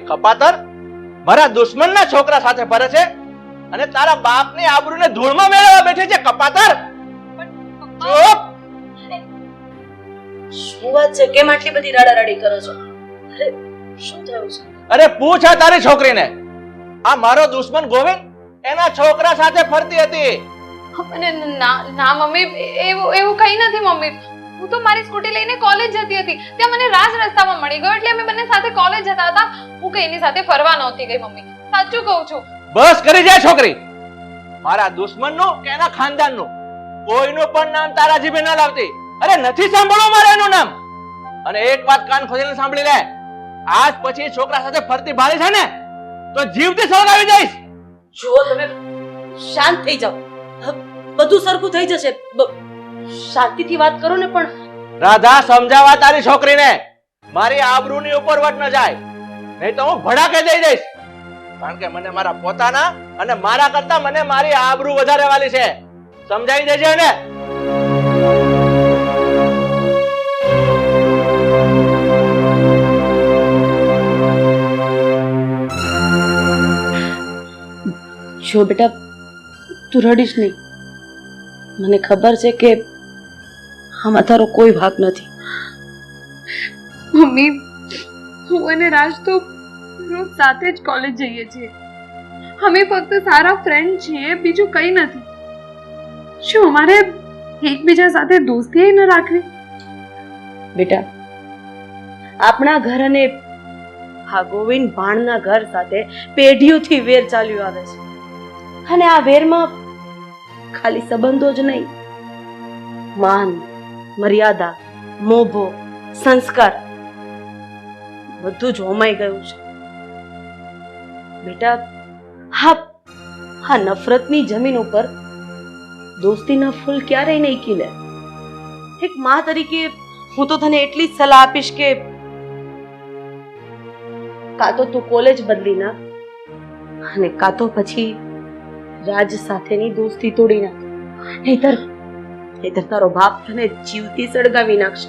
સાલી કપાતર મારા દુશ્મનના છોકરા સાથે ફરે છે અને તારા બાપની આબરૂને ધૂળમાં મેળવવા બેઠી છે કપાતર. ચૂપ. શું વાત છે? કેમ આટલી બધી રડારડી કરો છો? અરે શું થયું છે? અરે પૂછ આ તારી છોકરીને. આ મારો દુશ્મન ગોવિંદ એના છોકરા સાથે ફરતી હતી. અને ના ના મમ્મી એવું એવું કઈ નથી મમ્મી. હું તો મારી સ્કૂટી લઈને કોલેજ જતી હતી. ત્યાં મને રાજ રસ્તામાં મળી ગયો એટલે અમે બંને સાથે કોલેજ જતા હતા. હું કઈ એની સાથે ફરવા નહોતી ગઈ મમ્મી. સાચું કહું છું. બસ કરી જાય છોકરી. મારા દુશ્મનનું કે એના ખાનદાનનું? કોઈનું પણ નામ તારા જીભે ના લાવતી. અરે નથી સાંભળવું મારે એનું નામ. અને એક વાત કાન ખોલીને સાંભળી લે. આજ પછી છોકરા સાથે ફરતી ભાળી છે ને તો જીવતી સળગાવી જઈશ જુઓ તમે શાંત થઈ જાઓ. બધું સરખું થઈ જશે. શાંતિથી વાત કરો ને પણ. રાધા સમજાવા તારી છોકરીને. મારી આબરૂની ઉપર વટ ન જાય. નહીં તો હું ભડાકે દઈ દઈશ. કારણ કે મને મારા પોતાના અને મારા કરતા મને મારી આબરૂ વધારે વાલી છે. સમજાવી દેજે ને જો બેટા તું રડીશ નહીં. મને ખબર છે કે આમાં તારો કોઈ ભાગ નથી. મમ્મી હું અને રાજ તો રોજ સાથે જ કોલેજ જઈએ છીએ. અમે ફક્ત સારા ફ્રેન્ડ છીએ બીજું કંઈ નથી. શું અમારે એકબીજા સાથે દોસ્તી ન રાખવી? બેટા આપણા ઘર અને આ ગોવિંદ ભાણના ઘર સાથે પેઢીઓથી વેર ચાલ્યું આવે છે. અને આ વેરમાં ખાલી સંબંધો જ નહીં માન મર્યાદા, મોભો, સંસ્કાર બધું જ હોમાઈ ગયું છે. બેટા, હા હા, નફરતની જમીન ઉપર દોસ્તીના ફૂલ ક્યારેય નહીં ખીલે. એક મા તરીકે હું તો તને એટલી જ સલાહ આપીશ કે કાં તો તું કોલેજ બદલી ના અને કાં તો પછી રાજ સાથેની દોસ્તી તોડી નાખ. નહીતર નહીતર તારો બાપ તને જીવતી સળગાવી નાખશે.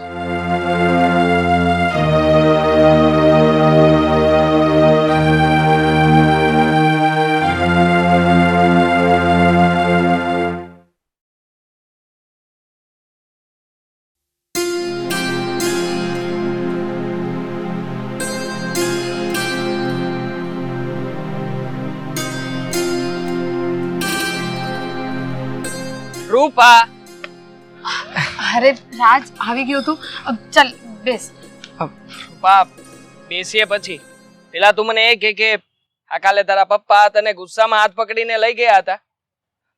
રૂપા અરે રાજ આવી ગયો તું? ચાલ બેસ. બાપ બેસીએ પછી. પેલા તું મને એ કે કે આ કાલે તારા પપ્પા તને ગુસ્સામાં હાથ પકડીને લઈ ગયા હતા.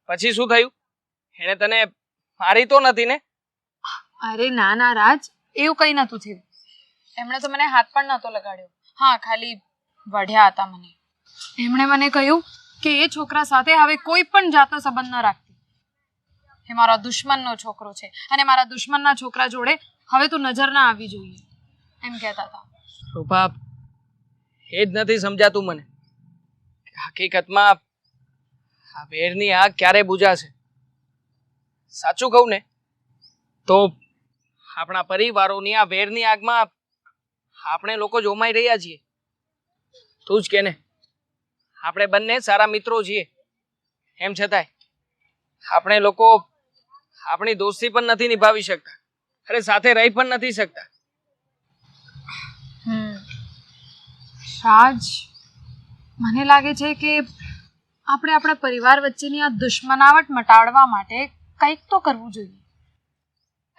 પછી શું થયું? એને તને મારી તો નથી ને? અરે ના ના રાજ એવું કંઈ નતું થયું. એમણે તો મને હાથ પણ નહોતો લગાડ્યો. હા ખાલી વઢ્યા હતા મને. એમણે મને કહ્યું કે એ છોકરા સાથે હવે કોઈ પણ જાતનો સંબંધ ન રાખતી એ મારા દુશ્મનનો છોકરો છે. અને મારા દુશ્મનના છોકરા જોડે હવે તું નજર ના આવી જોઈએ. એમ કહેતા હતા. રૂપા, એ જ નથી સમજાતું મને હકીકતમાં આ વેરની આગ ક્યારે બુજાશે. સાચું કહું ને, તો આપણા પરિવારોની આ વેરની આગમાં આપણે લોકો જોમાઈ રહ્યા છીએ. તું જ કે ને, આપણે બંને સારા મિત્રો છીએ. એમ છતાંય, આપણે લોકો આપણી દોસ્તી પણ નથી નિભાવી શકતા. અરે સાથે રહી પણ નથી શકતા. રાજ મને લાગે છે કે આપણે આપણા પરિવાર વચ્ચેની આ દુશ્મનાવટ મટાડવા માટે કંઈક તો કરવું જોઈએ.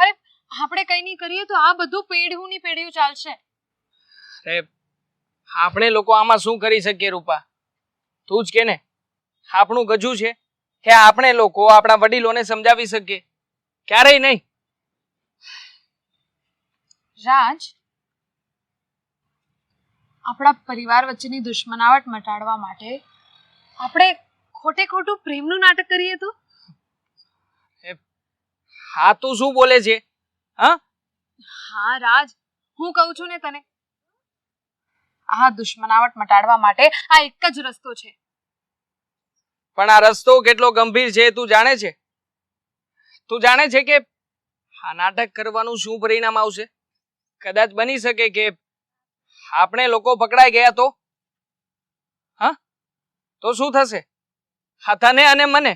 અરે આપણે કંઈ નહીં કરીએ તો આ બધું પેઢીયું ની પેઢીયું ચાલશે. અરે આપણે લોકો આમાં શું કરી શકીએ રૂપા? તું જ કે ને આપણું ગજું છે. કે આપણે લોકો આપણા વડીલોને સમજાવી શકીએ. ક્યારેય નહીં. રાજ આપણા પરિવાર વચ્ચેની દુશ્મનાવટ મટાડવા માટે આપણે ખોટે ખોટું પ્રેમનું નાટક કરીએ તો? હા તું શું બોલે છે? હા? હા રાજ હું કહું છું ને તને. આ દુશ્મનાવટ મટાડવા માટે આ એક જ રસ્તો છે. પણ આ રસ્તો કેટલો ગંભીર છે તું જાણે છે? તું જાણે છે કે આ નાટક કરવાનું શું પરિણામ આવશે? કદાચ બની શકે કે આપણે લોકો પકડાઈ ગયા તો? હા? તો શું થશે? હા તને અને મને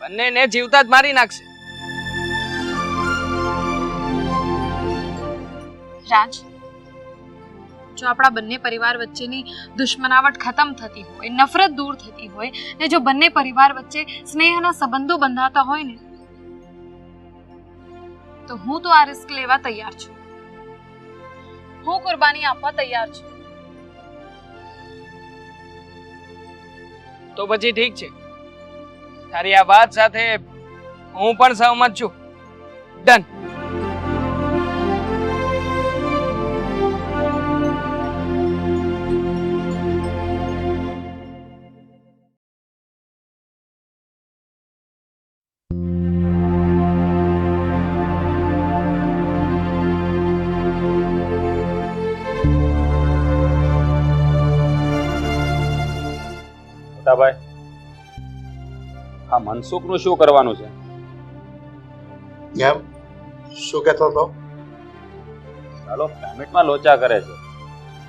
બંનેને જીવતા જ મારી નાખશે. રાજ જો આપણા બંને પરિવાર વચ્ચેની દુશ્મનાવટ ખતમ થતી હોય, નફરત દૂર થતી હોય, ને જો બંને પરિવાર વચ્ચે સ્નેહના સંબંધો બંધાતા હોય ને, તો હું તો આ રિસ્ક લેવા તૈયાર છું. હું કુરબાની આપવા તૈયાર છું. તો પછી ઠીક છે. તારી આ વાત સાથે હું પણ સહમત છું. ડન. આ મનસુખનું શું કરવાનું છે? કેમ શું કહેતો હતો? ચાલો પેમેન્ટમાં લોચા કરે છે.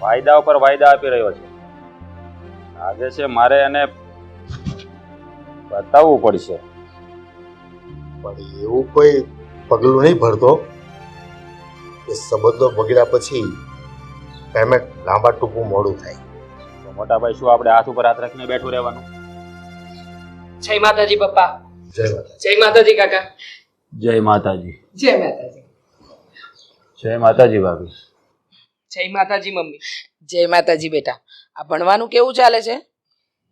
વાયદા ઉપર વાયદા આપી રહ્યો છે. આજે છે મારે એને બતાવવું પડશે. પણ એવું કોઈ પગલું નહીં ભરતો. કે સંબંધો બગડ્યા પછી પેમેન્ટ લાંબા ટૂંકું મોડું થાય. તો મોટાભાઈ શું આપણે હાથ ઉપર હાથ રાખીને બેઠું રહેવાનું? જય માતાજી પપ્પા. જય માતા જય માતાજી કાકા. જય માતાજી. જય માતાજી. જય માતાજી ભાભી. જય માતાજી મમ્મી. જય માતાજી બેટા. આ ભણવાનું કેવું ચાલે છે?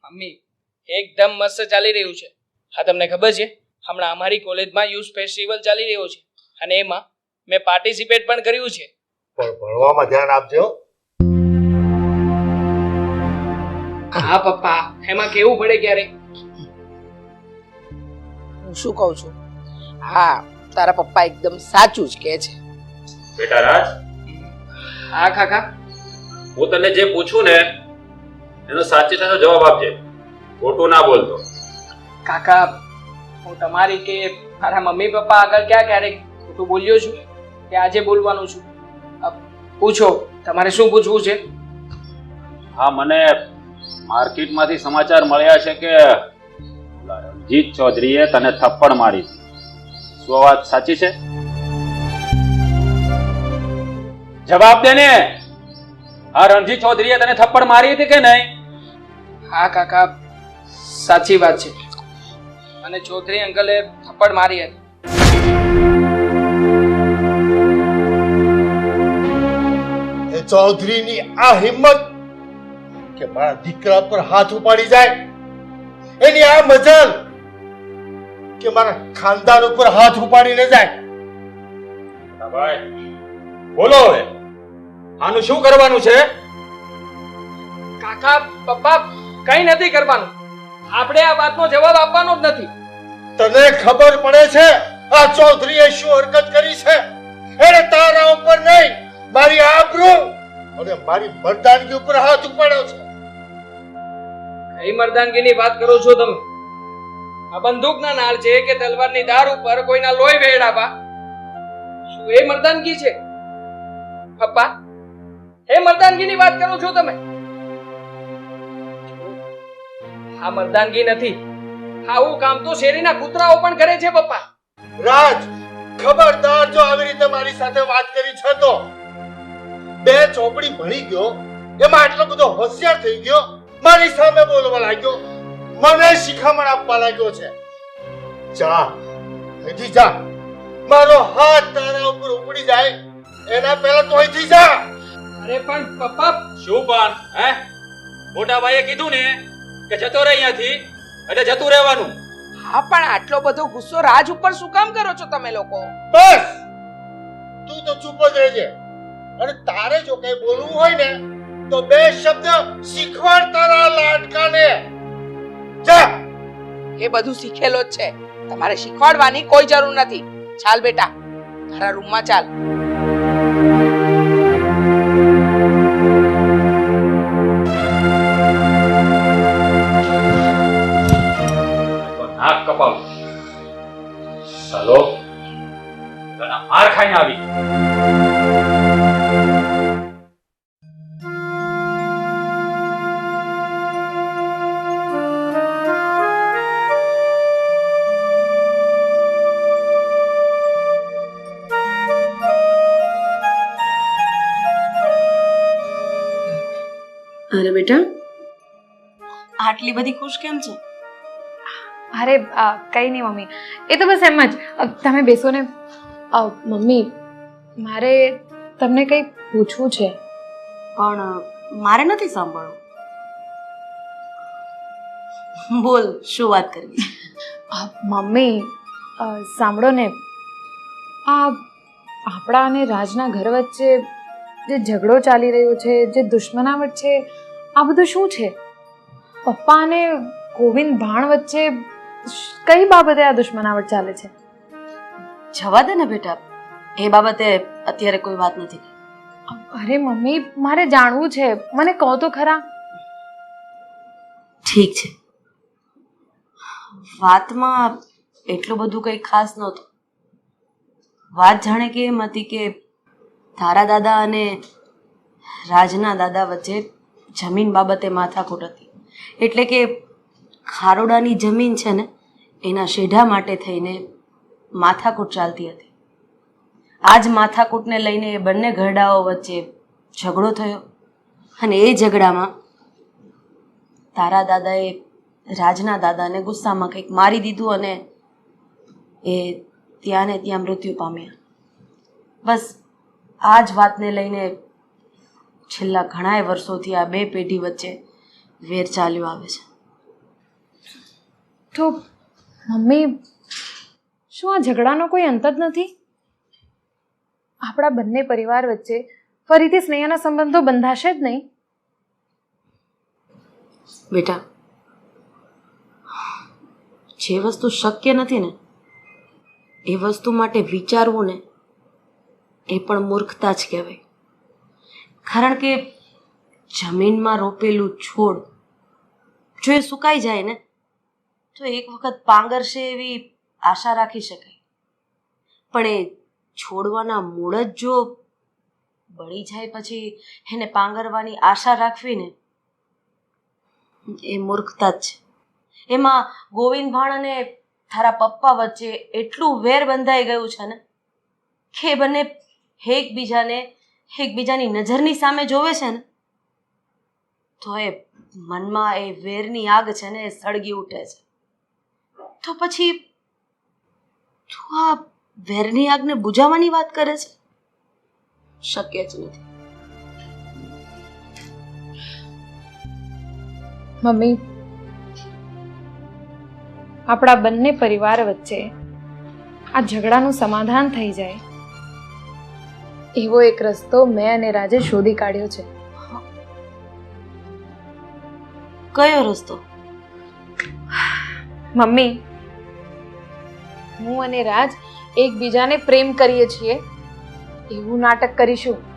મમ્મી એકદમ મસ્ત ચાલી રહ્યું છે. હા તમને ખબર છે હમણાં અમારી કોલેજમાં યુથ ફેસ્ટિવલ ચાલી રહ્યો છે. અને એમાં મેં પાર્ટિસિપેટ પણ કર્યું છે. પણ ભણવામાં ધ્યાન આપજો. હા પપ્પા. એમાં કેવું પડે ક્યારે? હું શું કહું છું? હા તારા પપ્પા એકદમ સાચું જ કહે છે. બેટા રાજ. હા કાકા. હું તને જે પૂછું ને એનો સાચે સાચો જવાબ આપજે. ખોટું ના બોલતો. કાકા હું તમારી કે મારા મમ્મી પપ્પા આગળ ક્યાં ક્યારેક ખોટું બોલ્યો છું કે આજે બોલવાનું છું? પૂછો તમારે શું પૂછવું છે? હા મને માર્કેટમાંથી સમાચાર મળ્યા છે કે રણજીત ચૌધરીએ તને થપ્પડ મારી. છે. શું વાત સાચી છે? જવાબ દે ને. હા રણજીત ચૌધરીએ તને થપ્પડ મારી હતી કે નહીં? હા કાકા સાચી વાત છે. અને ચૌધરી અંકલે થપ્પડ મારી હતી. એ ચૌધરીની આ હિંમત કે મારા દીકરા પર હાથ ઉપાડી જાય. એની આ મજલ કે મારા ખાનદાન ઉપર હાથ ઉપાડીને જાય. ભાઈ બોલો હવે. આનું શું કરવાનું છે? કાકા પપ્પા કઈ નથી કરવાનું. આપણે આ વાતનો જવાબ આપવાનો જ નથી. તને ખબર પડે છે આ ચૌધરીએ શું હરકત કરી છે? એને તારા ઉપર નહીં મારી આબરૂ અને મારી મર્દાનગી ઉપર હાથ ઉપાડ્યો છે. કઈ મર્દાનગીની વાત કરો છો તમે? આ બંદૂકના નાળ છે કે તલવારની ધાર ઉપર કોઈના લોહી વેડાવા? શું એ મર્દાનગી છે? પપ્પા, એ મર્દાનગીની વાત કરો છો તમે? આ મર્દાનગી નથી. આવું કામ તો શેરીના કૂતરાઓ પણ કરે છે, પપ્પા. રાજ, ખબરદાર જો આવી રીતે મારી સાથે વાત કરી છે તો. બે ચોપડી ભણી ગયો, એમાં આટલો બધો હોશિયાર થઈ ગયો, મારી સામે બોલવા લાગ્યો. મને શિખામણ આપવા લાગ્યો છે. જા અહીંથી જા. મારો હાથ તારા ઉપર ઉપડી જાય. એના પહેલા તો અહીંથી જા. અરે પણ પપ્પા શું પણ હે? મોટા ભાઈએ કીધું ને કે જતો રહે અહીંયાથી એટલે જતું રહેવાનું. હા પણ આટલો બધો ગુસ્સો રાજ ઉપર શું કામ કરો છો તમે લોકો? બસ! તું તો ચૂપ જ રહેજે. અને તારે જો કઈ બોલવું હોય ને તો બે શબ્દ શીખવાડ તારા લાડકાને. એ બધું શીખેલો જ છે. તમારે શીખવાડવાની કોઈ જરૂર નથી. ચાલ બેટા, તારા રૂમમાં ચાલ. આટલી બધી ખુશ કેમ છે? અરે કંઈ નહીં મમ્મી. એ તો બસ એમ જ. તમે બેસો ને. મમ્મી મારે તમને કંઈ પૂછવું છે? પણ મારે નથી સાંભળવું. બોલ શું વાત કરવી મમ્મી સાંભળો ને. આ આપણા અને રાજના ઘર વચ્ચે જે ઝઘડો ચાલી રહ્યો છે જે દુશ્મનાવટ છે આ બધું શું છે? પપ્પા અને ગોવિંદ ભાણ વચ્ચે કઈ બાબતે આ દુશ્મનાવટ ચાલે છે? જવા દે ને બેટા. એ બાબતે અત્યારે કોઈ વાત નથી. અરે મમ્મી મારે જાણવું છે. મને કહો તો ખરા. ઠીક છે. વાતમાં એટલું બધું કંઈ ખાસ નહોતું. વાત જાણે કે એમ હતી કે તારા દાદા અને રાજના દાદા વચ્ચે જમીન બાબતે માથાકૂટ હતી. એટલે કે ખારોડાની જમીન છે ને, એના શેઢા માટે થઈને માથાકૂટ ચાલતી હતી. આ જ માથાકૂટને લઈને એ બંને ઘરડાઓ વચ્ચે ઝઘડો થયો અને એ ઝઘડામાં તારા દાદાએ રાજના દાદાને ગુસ્સામાં કંઈક મારી દીધું અને એ ત્યાં ને ત્યાં મૃત્યુ પામ્યા. બસ, આ જ વાતને લઈને છેલ્લા ઘણાય વર્ષોથી આ બે પેઢી વચ્ચે વેર ચાલ્યો આવે છે. તો મમ્મી શું આ ઝઘડાનો કોઈ અંત જ નથી? આપણા બંને પરિવાર વચ્ચે ફરીથી સ્નેહના સંબંધો બંધાશે જ નહીં. બેટા જે વસ્તુ શક્ય નથી ને એ વસ્તુ માટે વિચારવું ને એ પણ મૂર્ખતા જ કહેવાય. કારણ કે જમીનમાં રોપેલું છોડ. જો એ સુકાઈ જાય ને, તો એક વખત પાંગરશે એવી આશા રાખી શકાય. પણ એ છોડવાના મૂળ જ જો બળી જાય પછી એને પાંગરવાની આશા રાખવી ને એ મૂર્ખતા જ છે. એમાં ગોવિંદ ભાણ અને તારા પપ્પા વચ્ચે એટલું વેર બંધાઈ ગયું છે ને, કે બંને એકબીજાને એકબીજાની નજરની સામે જોવે છે ને તો એ મનમાં એ વેરની આગ છે ને એ સળગી ઉઠે છે. તો પછી તું આ વેરની આગને બુજાવવાની વાત કરે છે? શક્ય જ નથી. મમ્મી, આપણા બંને પરિવાર વચ્ચે આ ઝઘડાનું સમાધાન થઈ જાય. એવો એક રસ્તો મેં અને રાજે શોધી કાઢ્યો છે. કયો રસ્તો? મમ્મી હું અને રાજ એકબીજાને પ્રેમ કરીએ છીએ. એવું નાટક કરીશું.